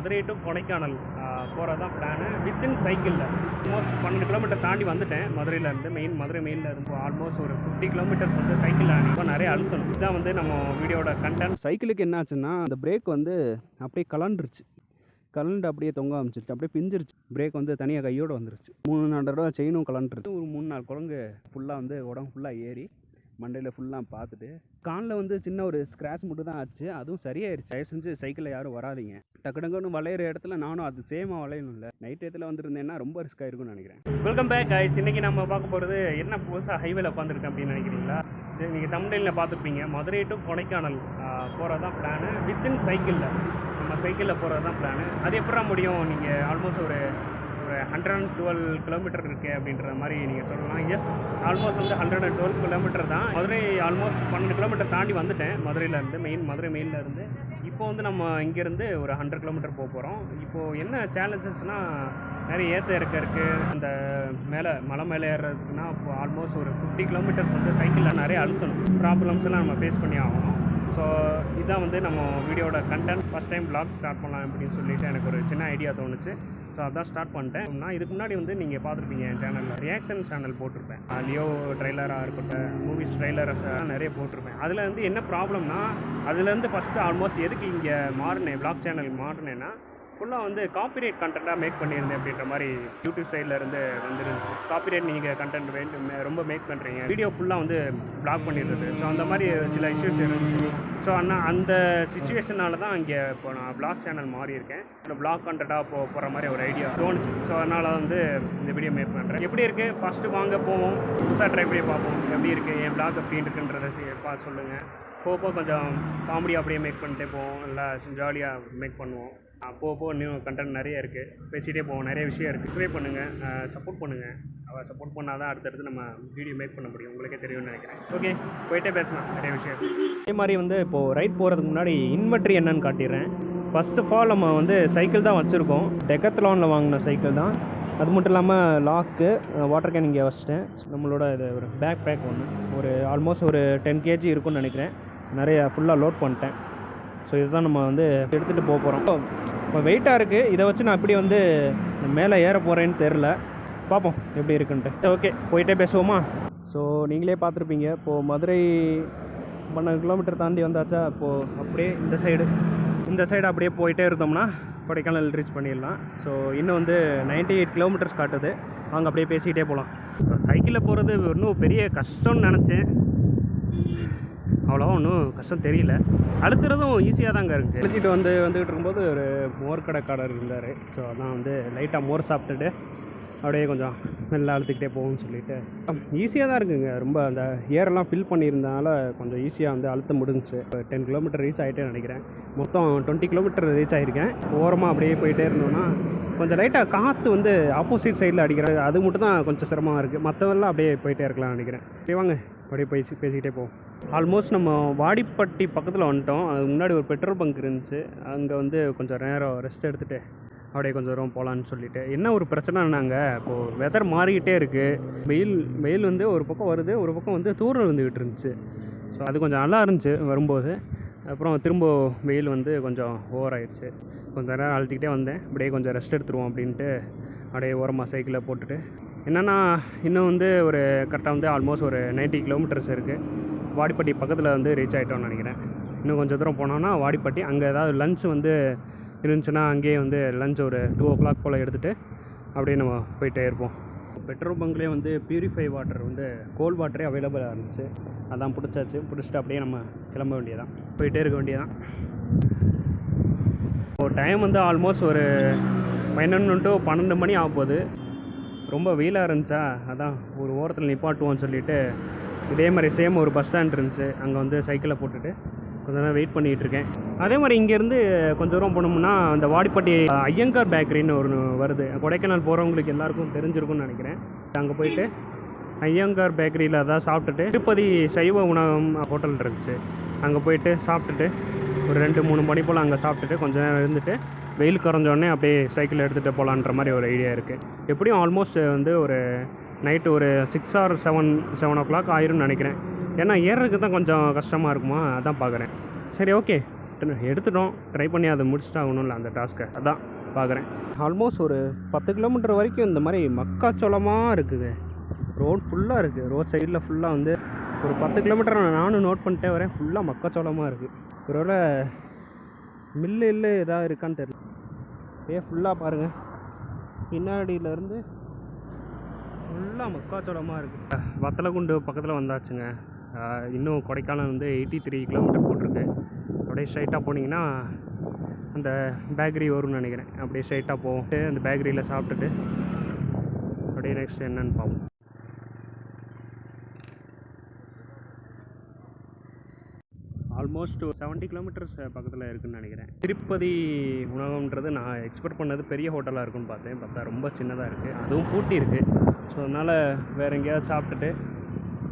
Madurai to Kodaikanal போகிறது தான் plan within சைக்கிளில் ஆல்மோஸ்ட் பன்னெண்டு கிலோமீட்டர் தாண்டி வந்துட்டேன். மதுரையிலேருந்து மெயின் மதுரை மெயினில் இருந்து ஆல்மோஸ்ட் ஒரு ஃபிஃப்டி கிலோமீட்டர்ஸ் வந்து சைக்கிளில் இப்போ நிறைய அழுத்தணும். இதுதான் வந்து நம்ம வீடியோட கண்டென்ட் சைக்கிளுக்கு என்னாச்சுன்னா அந்த பிரேக் வந்து அப்படியே கலண்டுருச்சு. கலண்டு அப்படியே தொங்க ஆரம்பிச்சிருச்சு. அப்படியே பிஞ்சிருச்சு. பிரேக் வந்து தனியாக கையோடு வந்துருச்சு. மூணு நாலு தடவை செயினும் கலண்டுருச்சு. ஒரு மூணு நாலு குழங்கு ஃபுல்லாக வந்து உடம்பு ஃபுல்லாக ஏறி மண்டையில் ஃபுல்லாக பார்த்துட்டு காலில் வந்து சின்ன ஒரு ஸ்க்ராட்ச் மட்டும் தான் ஆச்சு. அதுவும் சரியாயிருச்சு. தயவு செஞ்சு சைக்கிளில் யாரும் வராதீங்க. டக்கு டக்குன்னு வளையிற இடத்துல நானும் அது சேமாக வளையணும் இல்லை. நைட் இடத்துல வந்துருந்தேன்னா ரொம்ப ரிஸ்க் ஆயிருக்கும்னு நினைக்கிறேன். Welcome back guys. இன்னைக்கு நம்ம பார்க்க போகிறது என்ன புதுசாக ஹைவேல உட்காந்துருக்கேன் அப்படின்னு நினைக்கிறீங்களா? சரி நீங்கள் தமிழ்நிலையில் பார்த்துருப்பீங்க. மதுரை டு கொடைக்கானல் போகிறது தான் பிளானு வித்தின் சைக்கிளில் நம்ம சைக்கிளில் போகிறது தான் பிளானு அது எப்படா முடியும்? நீங்கள் ஆல்மோஸ்ட் ஒரு ஒரு ஹண்ட்ரட் அண்ட் டுவெல் கிலோமீட்டர் இருக்குது அப்படின்ற மாதிரி நீங்கள் சொல்லலாம். எஸ் ஆல்மோஸ்ட் வந்து ஹண்ட்ரட் அண்ட் டுவெல் கிலோமீட்டர் தான். மதுரை ஆல்மோஸ்ட் பன்னெண்டு கிலோமீட்டர் தாண்டி வந்துட்டேன். மதுரையிலேருந்து மெயின் மதுரை மெயினில் இருந்து. இப்போ வந்து நம்ம இங்கேருந்து ஒரு ஹண்ட்ரட் கிலோமீட்டர் போக போகிறோம் இப்போது என்ன சேலஞ்சஸ்னால் நிறைய ஏற்ற இறக்க இருக்குது அந்த மேலே மலை மேலே ஏறுறதுக்குன்னா இப்போ ஆல்மோஸ்ட் ஒரு ஃபிஃப்டி கிலோமீட்டர்ஸ் வந்து சைக்கிளில் நிறைய அழுத்தணும். ப்ராப்ளம்ஸ் எல்லாம் நம்ம ஃபேஸ் பண்ணி ஆகணும். ஸோ இதுதான் வந்து நம்ம வீடியோட content first time vlog start பண்ணலாம் அப்படின்னு சொல்லிட்டு எனக்கு ஒரு சின்ன ஐடியா தோணுச்சு. ஸோ அதான் ஸ்டார்ட் பண்ணிட்டேன். நான் இதுக்கு முன்னாடி வந்து நீங்கள் பார்த்துருப்பீங்க என் சேனலில் ரியாக்ஷன் சேனல் போட்டிருப்பேன். லியோ ட்ரைலராக இருக்கட்டும் மூவிஸ் ட்ரெய்லராக நிறைய போட்டிருப்பேன். அதில் வந்து என்ன ப்ராப்ளம்னா அதுலேருந்து ஃபஸ்ட்டு ஆல்மோஸ்ட் எதுக்கு இங்கே மாறினேன் vlog சேனல் மாறினேன்னா ஃபுல்லாக வந்து காப்பிரைட் கண்டென்ட்டாக மேக் பண்ணியிருந்தேன் அப்படின்ற மாதிரி யூடியூப் சைடில் இருந்து வந்துருந்துச்சு. காப்பிரைட் நீங்கள் கண்டென்ட் வேண்டும் ரொம்ப மேக் பண்ணுறீங்க வீடியோ ஃபுல்லாக வந்து பிளாக் பண்ணிடுறது. ஸோ அந்த மாதிரி சில இஷ்யூஸ் இருந்துச்சு. ஸோ ஆனால் அந்த சுச்சுவேஷனால தான் இங்கே இப்போ நான் பிளாக் சேனல் மாறி இருக்கேன் இந்த பிளாக் கண்டென்ட்டாக போ போகிற மாதிரி ஒரு ஐடியா தோணுச்சு. ஸோ அதனால் வந்து இந்த வீடியோ மேக் பண்ணுறேன் எப்படி இருக்குது ஃபஸ்ட்டு வாங்க போவோம். புதுசாக ட்ரை பண்ணி பார்ப்போம். எப்படி இருக்குது என் பிளாக் எப்படி இருக்குன்றதை பார்த்து சொல்லுங்கள் போக போக கொஞ்சம் காமெடி அப்படியே மேக் பண்ணிட்டே போவோம். நல்லா ஜாலியாக மேக் பண்ணுவோம். போக போக இன்னும் கண்டென்ட் நிறைய இருக்குது பேசிகிட்டே போவோம். நிறைய விஷயம் இருக்குது சப்ஸ்கிரைப் பண்ணுங்கள் சப்போர்ட் பண்ணுங்கள் அவள் சப்போர்ட் பண்ணால் தான் அடுத்தடுத்து நம்ம வீடியோ மேக் பண்ண முடியும். உங்களுக்கே தெரியும்னு நினைக்கிறேன். ஓகே போயிட்டே பேசலாம். நிறைய விஷயம் அதே மாதிரி வந்து இப்போது ரைட் போகிறதுக்கு முன்னாடி இன்வெர்ட்ரி என்னன்னு காட்டிடுறேன். ஃபர்ஸ்ட் ஆஃப் ஆல் நம்ம வந்து சைக்கிள் தான் வச்சுருக்கோம். டெக்கத்லானில் வாங்கின சைக்கிள் தான். அது மட்டும் இல்லாமல் லாக்கு வாட்டர் கேன் இங்கே வச்சுட்டேன். நம்மளோட இது ஒரு பேக் பேக் ஒன்று ஒரு ஆல்மோஸ்ட் ஒரு டென் கேஜி இருக்கும்னு நினைக்கிறேன். நிறைய ஃபுல்லாக லோட் பண்ணிட்டேன். ஸோ இதுதான் நம்ம வந்து எடுத்துகிட்டு போக போகிறோம் இப்போ வெயிட்டாக இருக்குது இதை வச்சு நான் எப்படி வந்து மேலே ஏற போகிறேன்னு தெரில பார்ப்போம் எப்படி இருக்குன்ட்டு. ஓகே போயிட்டே பேசுவோமா? ஸோ நீங்களே பார்த்துருப்பீங்க. இப்போது மதுரை பன்னெண்டு கிலோமீட்டர் தாண்டி வந்தாச்சா? இப்போது அப்படியே இந்த சைடு இந்த சைடு அப்படியே போயிட்டே இருந்தோம்னா கொடைக்கானல் ரீச் பண்ணிடலாம். ஸோ இன்னும் வந்து 98 எயிட் கிலோமீட்டர்ஸ் காட்டுது. அங்கே அப்படியே பேசிக்கிட்டே போகலாம் சைக்கிளில் போகிறது இன்னும் பெரிய கஷ்டம்னு நினச்சேன். அவ்வளோவா ஒன்றும் கஷ்டம் தெரியல. அழுத்துறதும் ஈஸியாக தாங்க இருக்குது அழுத்திட்டு வந்து வந்துக்கிட்டு இருக்கும்போது ஒரு மோர் கடைக்காரர் இருந்தார். ஸோ அதான் வந்து லைட்டாக மோர் சாப்பிட்டுட்டு அப்படியே கொஞ்சம் நல்லா அழுத்துக்கிட்டே போகும்னு சொல்லிட்டு. ஈஸியாக தான் இருக்குங்க. ரொம்ப அந்த ஏரெல்லாம் ஃபில் பண்ணியிருந்தனால கொஞ்சம் ஈஸியாக வந்து அழுத்த முடிஞ்சுச்சு. டென் கிலோமீட்டர் ரீச் ஆகிட்டே நினைக்கிறேன். மொத்தம் டுவெண்ட்டி கிலோமீட்டர் ரீச் ஆகிருக்கேன் ஓரமாக அப்படியே போயிட்டே இருந்தோம்னா கொஞ்சம் லைட்டாக காற்று வந்து ஆப்போசிட் சைடில் அடிக்கிறது அது மட்டும் தான் கொஞ்சம் சிரமமாக இருக்குது மற்றவெல்லாம் அப்படியே போயிட்டே இருக்கலாம் நினைக்கிறேன். சரி வாங்க. அப்படியே பேசி பேசிக்கிட்டே போவோம். ஆல்மோஸ்ட் நம்ம வாடிப்பட்டி பக்கத்தில் வந்துட்டோம். அதுக்கு முன்னாடி ஒரு பெட்ரோல் பங்க் இருந்துச்சு. அங்கே வந்து கொஞ்சம் நேரம் ரெஸ்ட் எடுத்துகிட்டு அப்படியே கொஞ்சம் தூரம் போகலான்னு சொல்லிட்டு. என்ன ஒரு பிரச்சனைனாங்க இப்போது வெதர் மாறிக்கிட்டே இருக்குது வெயில் வெயில் வந்து ஒரு பக்கம் வருது ஒரு பக்கம் வந்து தூரல் வந்துக்கிட்டு இருந்துச்சு. ஸோ அது கொஞ்சம் நல்லா இருந்துச்சு வரும்போது. அப்புறம் திரும்ப வெயில் வந்து கொஞ்சம் ஓவர் ஆயிடுச்சு. கொஞ்சம் நேரம் அழுத்திக்கிட்டே வந்தேன். அப்படியே கொஞ்சம் ரெஸ்ட் எடுத்துருவோம் அப்படின்ட்டு அப்படியே ஓரமாக சைக்கிளை போட்டுட்டு என்னென்னா இன்னும் வந்து ஒரு கரெக்டாக வந்து ஆல்மோஸ்ட் ஒரு 90 கிலோமீட்டர்ஸ் இருக்குது வாடிப்பட்டி பக்கத்தில் வந்து ரீச் ஆகிட்டோம்னு நினைக்கிறேன். இன்னும் கொஞ்சம் தூரம் போனோன்னா வாடிப்பட்டி அங்கே ஏதாவது லஞ்ச் வந்து இருந்துச்சுன்னா அங்கேயே வந்து லஞ்ச் ஒரு டூ ஓ கிளாக் போல் எடுத்துகிட்டு அப்படியே நம்ம போயிட்டே இருப்போம். பெட்ரோல் பங்க்லேயே வந்து பியூரிஃபை வாட்டர் வந்து கோல்ட் வாட்டரே அவைலபிளாக இருந்துச்சு. அதான் பிடிச்சாச்சு. பிடிச்சிட்டு அப்படியே நம்ம கிளம்ப வேண்டியதான் போயிட்டே இருக்க வேண்டியதான் இப்போது டைம் வந்து ஆல்மோஸ்ட் ஒரு பதினொன்று டு பன்னெண்டு மணி ஆக போகுது ரொம்ப வெயிலாக இருந்துச்சா? அதான் ஒரு ஓரத்தில் நிப்பாட்டுவோன்னு சொல்லிட்டு இதே மாதிரி சேம் ஒரு பஸ் ஸ்டாண்ட் இருந்துச்சு. அங்கே வந்து சைக்கிளை போட்டுட்டு கொஞ்ச நேரம் வெயிட் பண்ணிகிட்டு இருக்கேன். அதே மாதிரி இங்கேருந்து கொஞ்சம் தூரம் போனோம்னா அந்த வாடிப்பட்டி ஐயங்கார் பேக்கரின்னு ஒரு வருது. கொடைக்கானல் போகிறவங்களுக்கு எல்லாருக்கும் தெரிஞ்சிருக்கும்னு நினைக்கிறேன். அங்கே போயிட்டு ஐயங்கார் பேக்கரியில் அதான் சாப்பிட்டுட்டு திருப்பதி சைவ உணவகம் ஹோட்டல் இருந்துச்சு. அங்கே போயிட்டு சாப்பிட்டுட்டு ஒரு ரெண்டு மூணு மணி போல் அங்கே சாப்பிட்டுட்டு கொஞ்சம் நேரம் இருந்துட்டு வெயில் குறைஞ்சோடனே அப்படியே சைக்கிள் எடுத்துகிட்டு போகலான்ற மாதிரி ஒரு ஐடியா இருக்குது எப்படியும் ஆல்மோஸ்ட் வந்து ஒரு நைட்டு ஒரு six or seven seven o'clock ஆயிரும்னு நினைக்கிறேன். ஏன்னா ஏறுறதுக்கு தான் கொஞ்சம் கஷ்டமாக இருக்குமா? அதான் பார்க்குறேன் சரி ஓகே எடுத்துட்டோம். ட்ரை பண்ணி அதை முடிச்சுட்டு ஆகணும்ல அந்த டாஸ்க்கை அதான் பார்க்குறேன் ஆல்மோஸ்ட் ஒரு பத்து கிலோமீட்டர் வரைக்கும் இந்த மாதிரி மக்காச்சோளமாக இருக்குது ரோட் ஃபுல்லாக இருக்குது ரோட் சைடில் ஃபுல்லாக வந்து ஒரு பத்து கிலோமீட்டர் நானும் நோட் பண்ணிட்டே வரேன். ஃபுல்லாக மக்காச்சோளமாக இருக்குது ஒருவேளை மில்லு இல்லை எதாவது இருக்கான்னு தெரியல. அப்படியே ஃபுல்லாக பாருங்கள் பின்னாடியிலேருந்து ஃபுல்லாக மக்காச்சோளமாக இருக்குது வத்தலகுண்டு பக்கத்தில் வந்தாச்சுங்க. இன்னும் கொடைக்கானல் வந்து எயிட்டி த்ரீ கிலோமீட்டர் போட்டிருக்கு. அப்படியே ஸ்ட்ரைட்டாக போனீங்கன்னா அந்த பேக்கரி வரும்னு நினைக்கிறேன். அப்படியே ஸ்ட்ரைட்டாக போவோம். அந்த பேக்கரியில் சாப்பிட்டுட்டு அப்படியே நெக்ஸ்ட் என்னன்னு பார்ப்போம். ஆல்மோஸ்ட் செவன்ட்டி கிலோமீட்டர்ஸ் uh, பக்கத்தில் இருக்குதுன்னு நினைக்கிறேன். திருப்பதி உணவகம்ன்றது நான் எக்ஸ்பெக்ட் பண்ணது பெரிய ஹோட்டலாக இருக்குன்னு பார்த்தேன். பார்த்தா ரொம்ப சின்னதாக இருக்குது அதுவும் பூட்டி இருக்குது ஸோ அதனால் வேறு எங்கேயாவது சாப்பிட்டுட்டு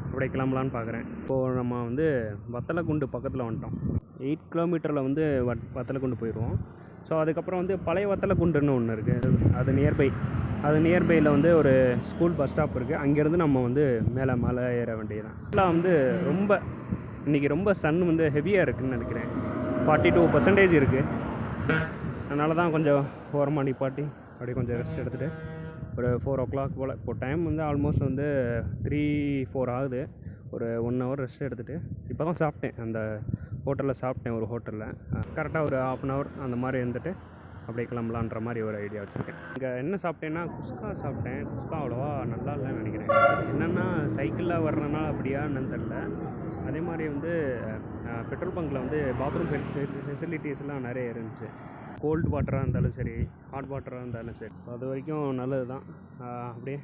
அப்படியே கிளம்பலான்னு பார்க்குறேன் இப்போது நம்ம வந்து வத்தலக்குண்டு பக்கத்தில் வந்துட்டோம். எயிட் கிலோமீட்டரில் வந்து வத் வத்தலக்குண்டு போயிடுவோம் ஸோ அதுக்கப்புறம் வந்து பழைய வத்தலக்குண்டுன்னு ஒன்று இருக்குது அது நியர்பை அது நியர்பையில் வந்து ஒரு ஸ்கூல் பஸ் ஸ்டாப் இருக்குது அங்கேருந்து நம்ம வந்து மேலே மலை ஏற வேண்டியதுதான். எல்லாம் வந்து ரொம்ப இன்றைக்கி ரொம்ப சன் வந்து ஹெவியாக இருக்குதுன்னு நினைக்கிறேன். ஃபார்ட்டி டூ பர்சன்டேஜ் இருக்குது அதனால தான் கொஞ்சம் ஓரமாக நிப்பாட்டி அப்படியே கொஞ்சம் ரெஸ்ட் எடுத்துகிட்டு ஒரு ஃபோர் ஓ கிளாக் போல் இப்போ டைம் வந்து ஆல்மோஸ்ட் வந்து த்ரீ ஃபோர் ஆகுது. ஒரு ஒன் ஹவர் ரெஸ்ட் எடுத்துகிட்டு இப்போ தான் சாப்பிட்டேன். அந்த ஹோட்டலில் சாப்பிட்டேன் ஒரு ஹோட்டலில் கரெக்டாக ஒரு ஹாஃப் அன் ஹவர் அந்த மாதிரி இருந்துட்டு அப்படியே கிளம்பலான்ற மாதிரி ஒரு ஐடியா வச்சுருக்கேன். இங்கே என்ன சாப்பிட்டேன்னா குஸ்கா சாப்பிட்டேன். குஸ்கா அவ்வளோவா நல்லா இல்லைன்னு நினைக்கிறேன். என்னென்னா சைக்கிளில் வர்றதுனால அப்படியா என்னன்னு தெரில அதே மாதிரி வந்து பெட்ரோல் பங்க்கில் வந்து பாத்ரூம் ஃபெசிலிட்டிஸ்லாம் நிறைய இருந்துச்சு. கோல்டு வாட்டராக இருந்தாலும் சரி ஹாட் வாட்டராக இருந்தாலும் சரி. அது வரைக்கும் நல்லது தான் அப்படியே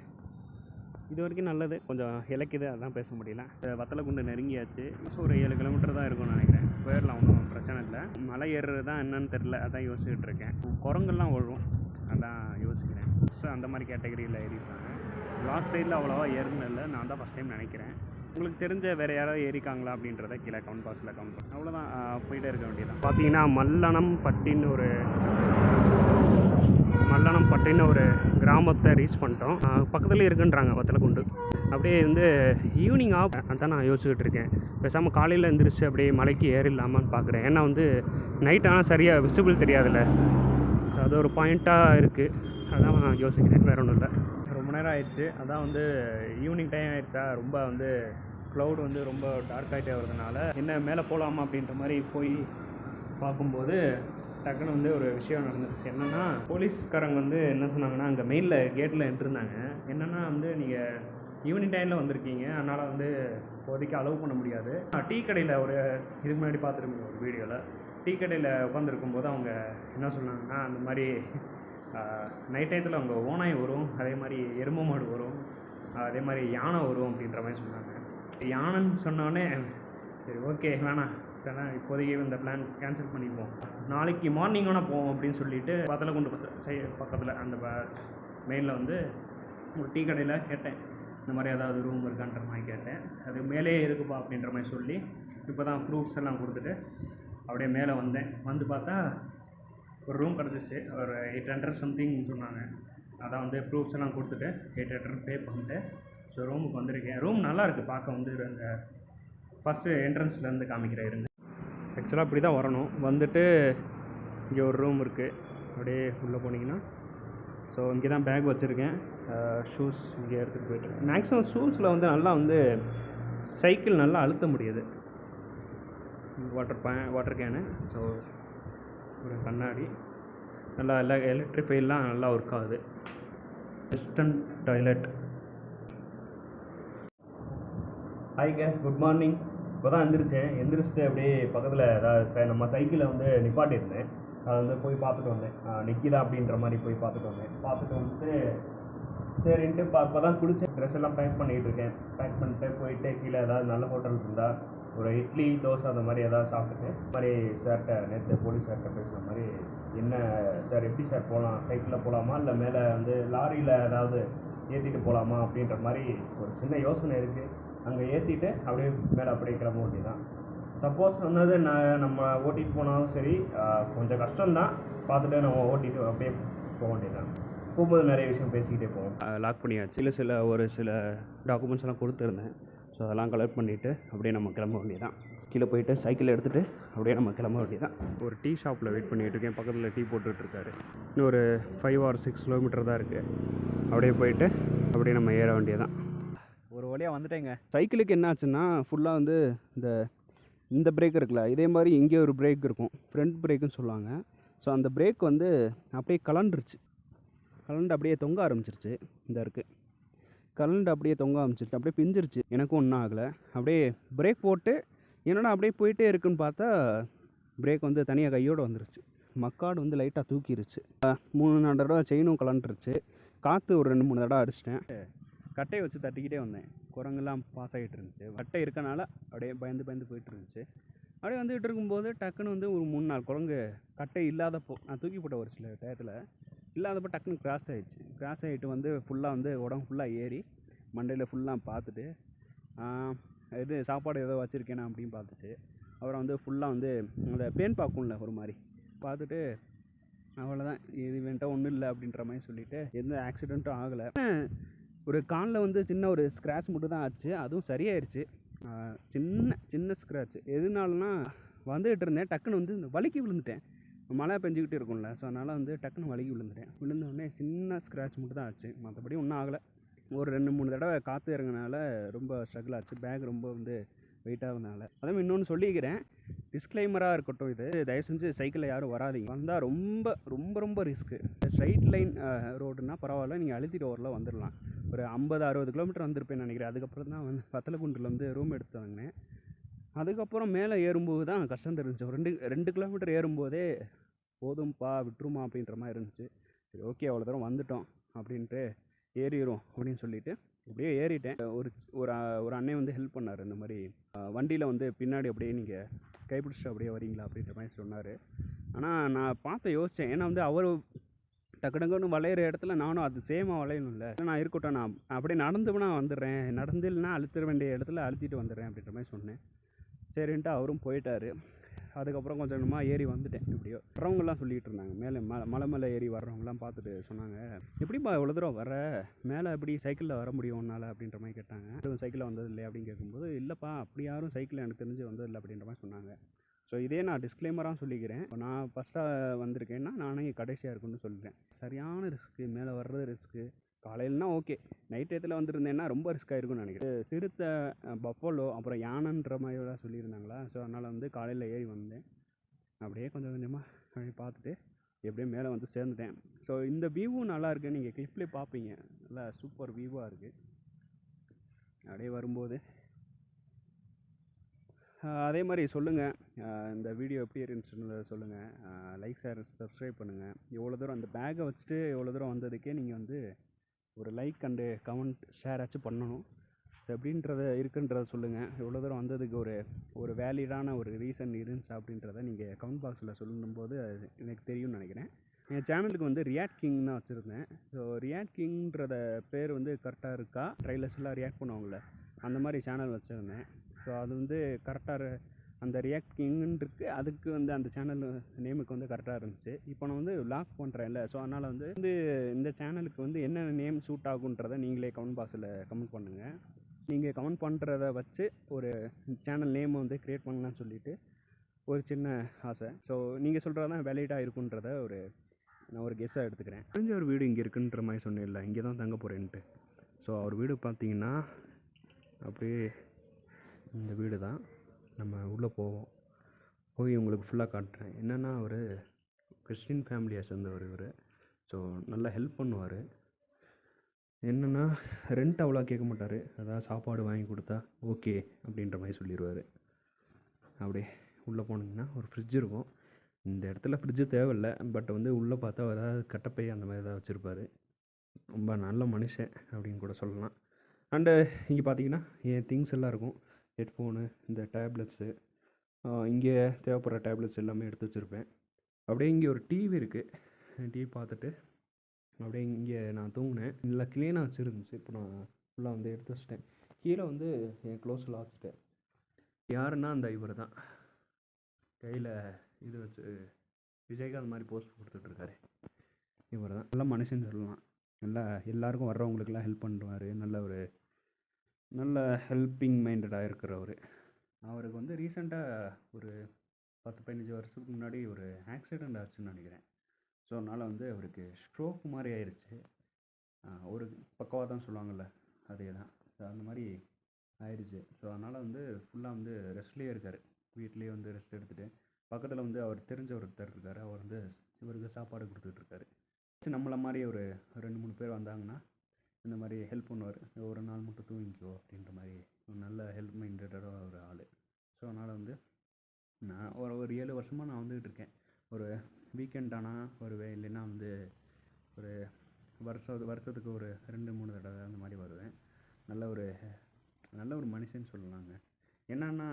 இது வரைக்கும் நல்லது. கொஞ்சம் இலக்குது அதான் பேச முடியல. வத்தலை வத்தலக்குண்டு நெருங்கியாச்சு. ஒரு ஏழு கிலோமீட்டர் தான் இருக்கும்னு நினைக்கிறேன். போயிடலாம் ஒன்றும் பிரச்சனை இல்லை. மலை ஏறுறது தான் என்னன்னு தெரில அதான் யோசிச்சுட்டு இருக்கேன். குரங்கெல்லாம் விழும் அதான் யோசிக்கிறேன். ஸோ அந்த மாதிரி கேட்டகரியில் ஏறிடுறாங்க லாக் சைடில் அவ்வளோவா ஏறினதில்ல நான் தான் ஃபஸ்ட் டைம் நினைக்கிறேன். உங்களுக்கு தெரிஞ்ச வேறு யாராவது ஏறிக்காங்களா அப்படின்றத கீழே கவுண்ட் பாக்ஸில் கவுண்ட் அவ்வளோதான் போயிட்டே இருக்க வேண்டியதான் பார்த்தீங்கன்னா மல்லனம் பட்டின்னு ஒரு மல்லனம் பட்டின்னு ஒரு கிராமத்தை ரீச் பண்ணிட்டோம். பக்கத்தில் இருக்குன்றாங்க வத்தலக்குண்டு. அப்படியே வந்து ஈவினிங் ஆஃப் அதான் நான் யோசிச்சுட்டு இருக்கேன். பேசாமல் காலையில் எழுந்திரிச்சு அப்படியே மலைக்கு ஏறிடலாமான்னு பார்க்குறேன் ஏன்னா வந்து நைட் ஆனால் சரியாக விசிபிள் தெரியாதுல்ல. ஸோ அது ஒரு பாயிண்ட்டாக இருக்குது அதான் நான் யோசிக்கிறேன் வேறு ஒன்றும் இல்லை. ரொம்ப நேரம் ஆயிடுச்சு. அதான் வந்து ஈவினிங் டைம் ஆயிடுச்சா? ரொம்ப வந்து க்ளவுட் வந்து ரொம்ப டார்க் ஆகிட்டே வரதுனால என்ன மேலே போகலாமா அப்படின்ற மாதிரி போய் பார்க்கும்போது டக்குன்னு வந்து ஒரு விஷயம் நடந்துச்சு என்னென்னா போலீஸ்காரங்க வந்து என்ன சொன்னாங்கன்னா அங்கே மெயிலில் கேட்டில் நின்றுருந்தாங்க. என்னென்னா வந்து நீங்கள் ஈவினிங் டைமில் வந்திருக்கீங்க. அதனால் வந்து இப்போதைக்கு அலோவ் பண்ண முடியாது. டீ கடையில் ஒரு இதுக்கு முன்னாடி பார்த்துருக்கோம் ஒரு வீடியோவில் டீ கடையில் உட்காந்துருக்கும் போது அவங்க என்ன சொன்னாங்கன்னா அந்த மாதிரி நைட் டயத்தில் அவங்க ஓனாய் வரும் அதே மாதிரி எருமை மாடு வரும் அதே மாதிரி யானை வரும் அப்படின்ற மாதிரி சொன்னாங்க. யானைன்னு சொன்னோடனே சரி ஓகே வேணாம். வேணாம் இப்போதைக்கு இந்த பிளான் கேன்சல் பண்ணிப்போம் நாளைக்கு மார்னிங் வேணால் போவோம் அப்படின்னு சொல்லிட்டு பக்கத்தில் கொண்டு சை பக்கத்தில் அந்த மெயிலில் வந்து ஒரு டீ கடையில் கேட்டேன். இந்த மாதிரி ஏதாவது ரூம் இருக்கான்ற மாதிரி கேட்டேன். அது மேலே இருக்குப்பா அப்படின்ற மாதிரி சொல்லி இப்போ தான் ப்ரூஃப்ஸ் எல்லாம் கொடுத்துட்டு அப்படியே மேலே வந்தேன். வந்து பார்த்தா ஒரு ரூம் கிடச்சிச்சு. ஒரு எயிட் ஹண்ட்ரட் சம்திங் சொன்னாங்க. அதான் வந்து ப்ரூஃப்ஸ் எல்லாம் கொடுத்துட்டு எயிட் ஹண்ட்ரட் பே பண்ணிட்டு ஸோ ரூமுக்கு வந்திருக்கேன். ரூம் நல்லா இருக்குது பார்க்க வந்து அந்த ஃபஸ்ட்டு என்ட்ரன்ஸ்லேருந்து காமிக்கிற இருங்க ஆக்சுவலாக இப்படி தான் வரணும். வந்துட்டு இங்கே ஒரு ரூம் இருக்குது அப்படியே உள்ளே போனீங்கன்னா. ஸோ இங்கே தான் பேக் வச்சுருக்கேன் ஷூஸ் இங்கே எடுத்துகிட்டு போயிட்டு மேக்ஸிமம் ஷூஸில் வந்து நல்லா வந்து சைக்கிள் நல்லா அழுத்த முடியுது. வாட்டர் பே வாட்டர் கேனு ஸோ ஒரு கண்ணாடி. நல்லா எல்லா எலக்ட்ரிஃபைலாம் நல்லா ஒர்க் ஆகுது. வெஸ்டர்ன் டாய்லெட் ஹாய்ங்க குட் மார்னிங் இப்போ தான் எந்திரிச்சேன். எந்திரிச்சிட்டு அப்படியே பக்கத்தில் ஏதாவது நம்ம சைக்கிளை வந்து நிப்பாட்டியிருந்தேன். அதை வந்து போய் பார்த்துட்டு வந்தேன். நிற்கிதா அப்படின்ற மாதிரி போய் பார்த்துட்டு வந்தேன். பார்த்துட்டு வந்துட்டு சரின்ட்டு இப்போ அப்போ தான் குளிச்சேன். ட்ரெஸ் எல்லாம் பேக் பண்ணிகிட்டு இருக்கேன். பேக் பண்ணிட்டு போயிட்டு கீழே ஏதாவது நல்ல ஹோட்டல் இருந்தால் ஒரு இட்லி தோசை அந்த மாதிரி ஏதாவது சாப்பிட்டுட்டு இந்த மாதிரி சார்கிட்ட நேற்று போலீஸ் சார்கிட்ட பேசுகிற மாதிரி என்ன சார் எப்படி சார் போகலாம் சைக்கிளில் போகலாமா இல்லை மேலே வந்து லாரியில் ஏதாவது ஏற்றிட்டு போகலாமா அப்படின்ற மாதிரி ஒரு சின்ன யோசனை இருக்குது அங்கே ஏற்றிட்டு அப்படியே மேலே அப்படியே கிளம்ப வேண்டியதான் சப்போஸ் வந்தது நான் நம்ம ஓட்டிகிட்டு போனாலும் சரி கொஞ்சம் கஷ்டம்தான். பார்த்துட்டு நம்ம ஓட்டிகிட்டு அப்படியே போக வேண்டியதான் போகும்போது நிறைய விஷயம் பேசிக்கிட்டே போவோம். லாக் பண்ணியாச்சு. சில சில ஒரு சில டாக்குமெண்ட்ஸ் எல்லாம் கொடுத்துருந்தேன். ஸோ அதெல்லாம் கலெக்ட் பண்ணிவிட்டு அப்படியே நம்ம கிளம்ப வேண்டியதான் கீழே போயிட்டு சைக்கிள் எடுத்துகிட்டு அப்படியே நம்ம கிளம்ப வேண்டியதான் ஒரு டீ ஷாப்பில் வெயிட் பண்ணிகிட்டு இருக்கேன். பக்கத்தில் டீ போட்டுட்ருக்காரு இன்னும் ஒரு ஃபைவ் ஆர் சிக்ஸ் கிலோமீட்டர் தான் இருக்குது அப்படியே போயிட்டு அப்படியே நம்ம ஏற வேண்டியதான் வழியாக வந்துட்டேங்க. சைக்கிளுக்கு என்ன ஆச்சுன்னா ஃபுல்லாக வந்து இந்த இந்த பிரேக் இருக்குல்ல இதே மாதிரி இங்கே ஒரு பிரேக் இருக்கும். ஃப்ரண்ட் பிரேக்குன்னு சொல்லுவாங்க. ஸோ அந்த பிரேக் வந்து அப்படியே கலண்டுருச்சு. கலண்டு அப்படியே தொங்க ஆரம்பிச்சிருச்சு. இந்த இருக்குது கலண்டு அப்படியே தொங்க ஆரம்பிச்சிருச்சு. அப்படியே பிஞ்சிருச்சு. எனக்கும் ஒன்றும் ஆகலை. அப்படியே பிரேக் போட்டு என்னடா அப்படியே போயிட்டே இருக்குன்னு பார்த்தா பிரேக் வந்து தனியாக கையோடு வந்துருச்சு. மக்காடு வந்து லைட்டாக தூக்கிருச்சு. மூணு நாலு தடவை செயினும் கலண்டுருச்சு. காற்று ஒரு ரெண்டு மூணு தடவை அடிச்சிட்டேன். கட்டையை வச்சு தட்டிக்கிட்டே வந்தேன். குரங்கெல்லாம் பாஸ் ஆகிட்டு இருந்துச்சு வட்டை இருக்கனால அப்படியே பயந்து பயந்து போயிட்டு இருந்துச்சு அப்படியே வந்துகிட்டு இருக்கும்போது டக்குன்னு வந்து ஒரு மூணு நாள் குரங்கு கட்டை இல்லாதப்போ நான் தூக்கி போட்ட ஒரு சில டயத்தில் இல்லாதப்போ டக்குன்னு கிராஸ் ஆகிடுச்சு கிராஸ் ஆகிட்டு வந்து ஃபுல்லாக வந்து உடம்பு ஃபுல்லாக ஏறி மண்டையில் ஃபுல்லாக பார்த்துட்டு இது சாப்பாடு ஏதோ வச்சுருக்கேனா அப்படின்னு பார்த்துச்சு அப்புறம் வந்து ஃபுல்லாக வந்து அந்த பேன் பார்க்கும்ல ஒரு மாதிரி பார்த்துட்டு அவ்வளோதான் இது வேண்டாம் ஒன்றும் இல்லை அப்படின்ற மாதிரி சொல்லிவிட்டு எந்த ஆக்சிடெண்ட்டும் ஆகலை. ஒரு காலில் வந்து சின்ன ஒரு ஸ்க்ராட்ச் மட்டும் தான் ஆச்சு. அதுவும் சரியாயிடுச்சு சின்ன சின்ன ஸ்க்ராட்ச் எதுனாலனா வந்துகிட்டு இருந்தேன். டக்குன்னு வந்து இந்த வலிக்கு விழுந்துட்டேன். மழை பெஞ்சிக்கிட்டு இருக்கும்ல. ஸோ அதனால் வந்து டக்குன்னு வலிக்கு விழுந்துட்டேன். விழுந்தோடனே சின்ன ஸ்க்ராட்ச் மட்டும் தான் ஆச்சு. மற்றபடி ஒன்றும் ஆகலை. ஒரு ரெண்டு மூணு தடவை காற்று இறங்கினால ரொம்ப ஸ்ட்ரகிள் ஆச்சு. பேக் ரொம்ப வந்து வெயிட்டாகனால இருந்தனால இன்னொன்று சொல்லிக்கிறேன். டிஸ்க்ளைமராக இருக்கட்டும் இது. தயவு செஞ்சு சைக்கிளில் யாரும் வராதீங்க. வந்தால் ரொம்ப ரொம்ப ரொம்ப ரிஸ்க்கு ஸ்ட்ரைட் லைன் ரோடுனா பரவாயில்ல. நீங்கள் அழுத்திட்டு ஓரில் வந்துடலாம் ஒரு ஐம்பது அறுபது கிலோமீட்டர் வந்திருப்பேன்னு நினைக்கிறேன். அதுக்கப்புறம் தான் வந்து வத்தலக்குண்டில் வந்து ரூம் எடுத்து வாங்கினேன். அதுக்கப்புறம் மேலே ஏறும்போது தான் கஷ்டம் தெரிஞ்சுச்சு. ஒரு ரெண்டு ரெண்டு கிலோமீட்டர் ஏறும்போதே போதும்ப்பா விட்டுருமா அப்படின்ற மாதிரி இருந்துச்சு. சரி ஓகே அவ்வளோ தூரம் வந்துட்டோம் அப்படின்ட்டு ஏறிடும் அப்படின்னு சொல்லிட்டு அப்படியே ஏறிட்டேன். ஒரு ஒரு ஒரு அண்ணன் வந்து ஹெல்ப் பண்ணார். இந்த மாதிரி வண்டியில் வந்து பின்னாடி அப்படியே நீங்கள் கைப்பிடிச்சிட்டு அப்படியே வரீங்களா அப்படின்ற மாதிரி சொன்னார். ஆனால் நான் பார்த்து யோசித்தேன் ஏன்னா வந்து அவர் டக்கு டக்குன்னு வளையிற இடத்துல நானும் அது சேமாக வளையணும்ல. நான் இருக்கட்டும் நான் அப்படியே நடந்துனா வந்துடுறேன். நடந்து இல்லைனா அழுத்திட வேண்டிய இடத்துல அழுத்திட்டு வந்துடுறேன் அப்படின்ற மாதிரி சொன்னேன். சரின்ட்டு அவரும் போயிட்டார். அதுக்கப்புறம் கொஞ்சம் கொஞ்சமாக ஏறி வந்துட்டேன் எப்படியோ. வர்றவங்கலாம் சொல்லிகிட்டு இருந்தாங்க. மேலே மலை மலை மேலே ஏறி வர்றவங்கலாம் பார்த்துட்டு சொன்னாங்க எப்படிப்பா இவ்வளோ தூரம் வர மேலே எப்படி சைக்கிளில் வர முடியும் உன்னால்? அப்படின்ற மாதிரி கேட்டாங்க. அதுவும் சைக்கிளில் வந்தது அப்படின்னு கேட்கும்போது இல்லைப்பா அப்படி யாரும் சைக்கிளில் எனக்கு தெரிஞ்சு வந்ததில்லை அப்படின்ற மாதிரி சொன்னாங்க. ஸோ இதே நான் டிஸ்க்ளைமராக சொல்லிக்கிறேன். இப்போ நான் ஃபஸ்ட்டாக வந்திருக்கேன்னா நானே கடைசியாக இருக்குன்னு சொல்கிறேன் சரியான ரிஸ்க்கு மேலே வர்றது ரிஸ்க்கு காலையிலனா ஓகே நைட் டயத்தில் வந்திருந்தேன்னா ரொம்ப ரிஸ்க் இருக்கும்னு நினைக்கிறேன். சிறுத்தை பஃபலோ அப்புறம் யானைன்ற மாதிரிலாம் சொல்லியிருந்தாங்களா? ஸோ அதனால் வந்து காலையில் ஏறி வந்தேன். அப்படியே கொஞ்சம் கொஞ்சமாக அப்படியே பார்த்துட்டு எப்படியே மேலே வந்து சேர்ந்துட்டேன். ஸோ இந்த வியூவும் நல்லாயிருக்கு நீங்கள் கிளிப்லேயே பார்ப்பீங்க. நல்லா சூப்பர் வியூவாக இருக்குது அப்படியே வரும்போது அதே மாதிரி சொல்லுங்கள் இந்த வீடியோ எப்படி இருந்துச்சுன்னு சொல்லுங்கள் லைக் ஷேர் சப்ஸ்கிரைப் பண்ணுங்கள் எவ்வளோ தூரம் அந்த பேக்கை வச்சுட்டு எவ்வளோ தூரம் வந்ததுக்கே நீங்கள் வந்து ஒரு லைக் அண்டு கமெண்ட் ஷேராச்சும் பண்ணணும். ஸோ எப்படின்றத இருக்குன்றத சொல்லுங்கள் எவ்வளோ தூரம் வந்ததுக்கு ஒரு ஒரு வேலிடான ஒரு ரீசன் இருந்துச்சு அப்படின்றத நீங்கள் கமெண்ட் பாக்ஸில் சொல்லும்போது அது எனக்கு தெரியும்னு நினைக்கிறேன். என் சேனலுக்கு வந்து ரியாக்ட் கிங் தான் வச்சுருந்தேன். ஸோ ரியாக்ட் கிங்ன்றத பேர் வந்து கரெக்டாக இருக்கா? ட்ரைலர்ஸ்லாம் ரியாக்ட் பண்ணுவாங்கள அந்த மாதிரி சேனல் வச்சுருந்தேன். ஸோ அது வந்து கரெக்டாக அந்த ரியாக்டிங்னு இருக்குது அதுக்கு வந்து அந்த சேனல் நேமுக்கு வந்து கரெக்டாக இருந்துச்சு. இப்போ நான் வந்து லாக் பண்ணுறேன்ல ஸோ அதனால் வந்து வந்து இந்த சேனலுக்கு வந்து என்ன நேம் சூட் ஆகுன்றதை நீங்களே கமெண்ட் பாக்ஸில் கமெண்ட் பண்ணுங்கள் நீங்கள் கமெண்ட் பண்ணுறத வச்சு ஒரு சேனல் நேம் வந்து க்ரியேட் பண்ணலான்னு சொல்லிட்டு ஒரு சின்ன ஆசை. ஸோ நீங்கள் சொல்கிறது தான் வேலிடாக இருக்குன்றத ஒரு நான் ஒரு கெஸ்ஸாக எடுத்துக்கிறேன். தெரிஞ்ச ஒரு வீடு இங்கே இருக்குன்ற மாதிரி சொன்னேன்ல. இங்கே தான் தங்க போகிறேன்ட்டு ஸோ அவர் வீடு பார்த்தீங்கன்னா அப்படியே இந்த வீடு தான் நம்ம உள்ளே போவோம். போய் உங்களுக்கு ஃபுல்லாக காட்டுறேன். என்னென்னா அவர் கிறிஸ்டின் ஃபேமிலியை சேர்ந்தவர் இவர். ஸோ நல்லா ஹெல்ப் பண்ணுவார். என்னென்னா ரெண்ட் அவ்வளோ கேட்க மாட்டார். அதாவது சாப்பாடு வாங்கி கொடுத்தா ஓகே அப்படின்ற மாதிரி சொல்லிடுவார் அப்படியே உள்ளே போனீங்கன்னா ஒரு ஃப்ரிட்ஜ் இருக்கும். இந்த இடத்துல ஃப்ரிட்ஜு தேவையில்ல. பட் வந்து உள்ளே பார்த்தா ஏதாவது கட்டப்பை அந்த மாதிரி ஏதாவது வச்சுருப்பாரு. ரொம்ப நல்ல மனுஷன் அப்படின்னு கூட சொல்லலாம். அண்டு இங்கே பார்த்தீங்கன்னா என் திங்ஸ் எல்லாம் இருக்கும். ஹெட்ஃபோனு இந்த டேப்லெட்ஸு இங்கே தேவைப்படுற டேப்லெட்ஸ் எல்லாமே எடுத்து வச்சுருப்பேன். அப்படியே இங்கே ஒரு டிவி இருக்குது டிவி பார்த்துட்டு அப்படியே இங்கே நான் தூங்கினேன். நல்லா க்ளீனாக வச்சுருந்துச்சு. இப்போ நான் ஃபுல்லாக வந்து எடுத்து வச்சிட்டேன். கீழே வந்து என் க்ளோஸில் வச்சுட்டேன். யாருன்னா அந்த இவர் தான். கையில் இது வச்சு விஜயகாந்த் மாதிரி போஸ்ட் கொடுத்துட்ருக்காரு இவர் தான். நல்ல மனுஷன் சொல்லலாம். நல்லா எல்லாருக்கும் வர்றவங்களுக்கெல்லாம் ஹெல்ப் பண்ணுவார். நல்ல ஒரு நல்ல ஹெல்பிங் மைண்டடாக இருக்கிறவர். அவருக்கு வந்து ரீசெண்டாக ஒரு பத்து பதினஞ்சு வருஷத்துக்கு முன்னாடி ஒரு ஆக்சிடெண்ட் ஆச்சுன்னு நினைக்கிறேன். ஸோ அதனால் வந்து அவருக்கு ஸ்ட்ரோக் மாதிரி ஆயிடுச்சு ஒரு பக்கவாக தான் சொல்லுவாங்கள்ல அதே தான். ஸோ அந்த மாதிரி ஆயிடுச்சு ஸோ அதனால் வந்து ஃபுல்லாக வந்து ரெஸ்ட்லேயே இருக்கார். வீட்லேயே வந்து ரெஸ்ட் எடுத்துகிட்டு பக்கத்தில் வந்து அவர் தெரிஞ்ச ஒருத்தர் இருக்கார். அவர் வந்து இவருக்கு சாப்பாடு கொடுத்துட்ருக்காரு நம்மளை மாதிரி ஒரு ரெண்டு மூணு பேர் வந்தாங்கன்னா இந்த மாதிரி ஹெல்ப் பண்ணுவார். ஒரு நாள் மட்டும் தூங்கிக்கோ அப்படின்ற மாதிரி ஒரு நல்ல ஹெல்ப் மைண்டடாக ஒரு ஆள். ஸோ அதனால் வந்து நான் ஒரு ஒரு ஏழு வருஷமாக நான் வந்துக்கிட்டு இருக்கேன். ஒரு வீக்கெண்ட் ஆனால் வருவேன். இல்லைன்னா வந்து ஒரு வருஷம் வருஷத்துக்கு ஒரு ரெண்டு மூணு தடவை அந்த மாதிரி வருவேன். நல்ல ஒரு நல்ல ஒரு மனுஷன் சொல்லலாங்க. என்னன்னா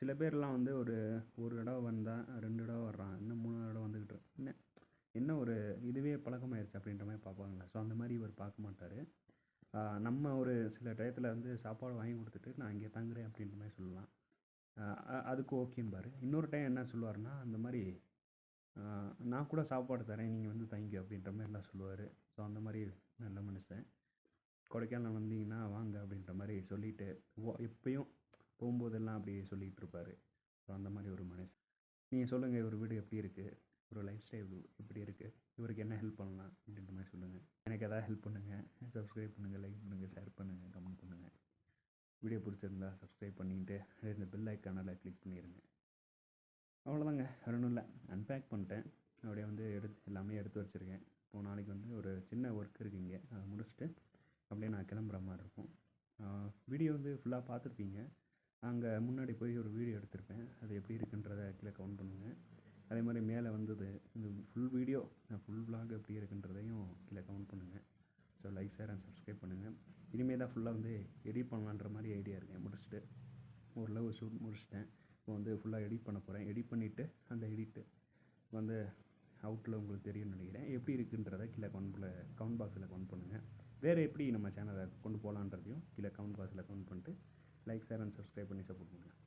சில பேர்லாம் வந்து ஒரு ஒரு தடவை வந்தால் ரெண்டு தடவை வர்றான். இன்னும் மூணு தடவை வந்துக்கிட்டு இன்னும் என்ன ஒரு இதுவே பழக்கமாயிருச்சு அப்படின்ற மாதிரி பார்ப்பாங்களே ஸோ அந்த மாதிரி இவர் பார்க்க மாட்டார். நம்ம ஒரு சில டயத்தில் வந்து சாப்பாடு வாங்கி கொடுத்துட்டு நான் இங்கே தங்குறேன் அப்படின்ற மாதிரி சொல்லலாம். அதுக்கு ஓகேம்பாரு இன்னொரு டைம் என்ன சொல்லுவாருன்னா அந்த மாதிரி நான் கூட சாப்பாடு தரேன் நீங்கள் வந்து தங்கி அப்படின்ற மாதிரிலாம் சொல்லுவார். ஸோ அந்த மாதிரி நல்ல மனுஷன். கொடைக்கானல் வந்தீங்கன்னா வாங்க அப்படின்ற மாதிரி சொல்லிட்டு ஓ- எப்பயும் போகும்போதெல்லாம் அப்படி சொல்லிகிட்டு இருப்பார். ஸோ அந்த மாதிரி ஒரு மனுஷன். நீங்கள் சொல்லுங்கள் ஒரு வீடு எப்படி இருக்குது ஒரு லைஃப் ஸ்டைல் எப்படி இருக்குது இவருக்கு என்ன ஹெல்ப் பண்ணலாம் அப்படின்ற மாதிரி சொல்லுங்கள் எனக்கு எதாவது ஹெல்ப் பண்ணுங்கள் சப்ஸ்கிரைப் பண்ணுங்கள் லைக் பண்ணுங்கள் ஷேர் பண்ணுங்கள் கமெண்ட் பண்ணுங்கள் வீடியோ பிடிச்சிருந்தா சப்ஸ்கிரைப் பண்ணிட்டு இந்த பெல் ஐக்கானில் கிளிக் பண்ணிடுங்க அவ்வளோதாங்க வேற ஒன்றும் இல்லை. அன்பேக் பண்ணிட்டேன். அப்படியே வந்து எடுத்து எல்லாமே எடுத்து வச்சுருக்கேன். இப்போ நாளைக்கு வந்து ஒரு சின்ன ஒர்க் இருக்குது இங்கே. அதை முடிச்சுட்டு அப்படியே நான் கிளம்புற மாதிரி இருக்கும். வீடியோ வந்து ஃபுல்லாக பார்த்துருப்பீங்க. அங்கே முன்னாடி போய் ஒரு வீடியோ எடுத்திருப்பேன். அது எப்படி இருக்குன்றத கீழே கவுண்ட் பண்ணுங்கள் அதே மாதிரி மேலே வந்தது இந்த ஃபுல் வீடியோ ஃபுல் vlog எப்படி இருக்குன்றதையும் கீழே கவுண்ட் பண்ணுங்கள் so like share and subscribe பண்ணுங்கள் இனிமேல் தான் ஃபுல்லாக வந்து எடிட் பண்ணலான்ற மாதிரி ஐடியா இருக்கேன் முடிச்சுட்டு ஓரளவு ஷூட் முடிச்சிட்டேன். இப்போ வந்து ஃபுல்லாக எடிட் பண்ண போகிறேன் எடிட் பண்ணிவிட்டு அந்த எடிட்டு வந்து அவுட்டில் உங்களுக்கு தெரியும்னு நினைக்கிறேன். எப்படி இருக்குன்றதை கீழே கவுண்ட் கவுண்ட் பாக்ஸில் கவுண்ட் பண்ணுங்கள் வேறு எப்படி நம்ம சேனலை கொண்டு போகலான்றதையும் கீழே கவுண்ட் பாக்ஸில் கவுண்ட் பண்ணிட்டு லைக் ஷேர் அண்ட் சப்ஸ்கிரைப் பண்ணி சப்போர்ட் பண்ணுங்கள்